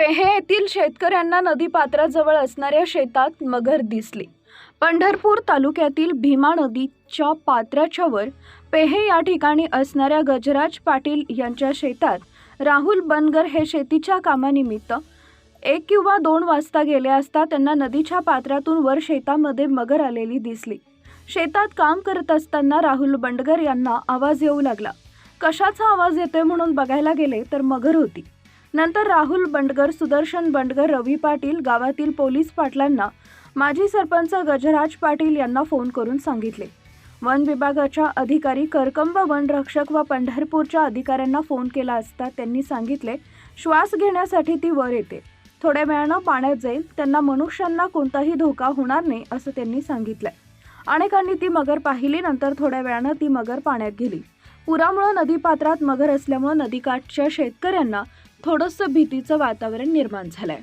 पेहे येथील शेतकऱ्यांना नदीपात्राजवळ असणाऱ्या शेतात मगर दिसली. पंढरपूर तालुक्यातील भीमा नदीच्या पात्राच्या वर पेहे या ठिकाणी असणाऱ्या गजराज पाटील यांच्या शेतात राहुल बनगर हे शेतीच्या कामानिमित्त एक किंवा दोन वाजता गेले असता त्यांना नदीच्या पात्रातून वर शेतामध्ये मगर आलेली दिसली. शेतात काम करत असताना राहुल बंडगर यांना आवाज येऊ लागला. कशाचा आवाज येतोय? म्हणून बघायला गेले तर मगर होती. नंतर राहुल बंडगर सुदर्शन बंडगर रवी पाटील गावातील पोलीस पाटलांना माजी सरपंच गजराज पाटील यांना फोन करून सांगितले. वन विभागाच्या अधिकारी करकंब वनरक्षक व पंढरपूरच्या अधिकाऱ्यांना फोन केला असता त्यांनी सांगितले श्वास घेण्यासाठी ती वर येते. थोड्या वेळानं पाण्यात जाईल. त्यांना मनुष्यांना कोणताही धोका होणार नाही असं त्यांनी सांगितलंय अनेकांनी ती मगर पाहिली. नंतर थोड्या वेळानं ती मगर पाण्यात गेली. पुरामुळे नदीपात्रात मगर असल्यामुळे नदीकाठच्या शेतकऱ्यांना थोडंसं भीतीचं वातावरण निर्माण झालंय.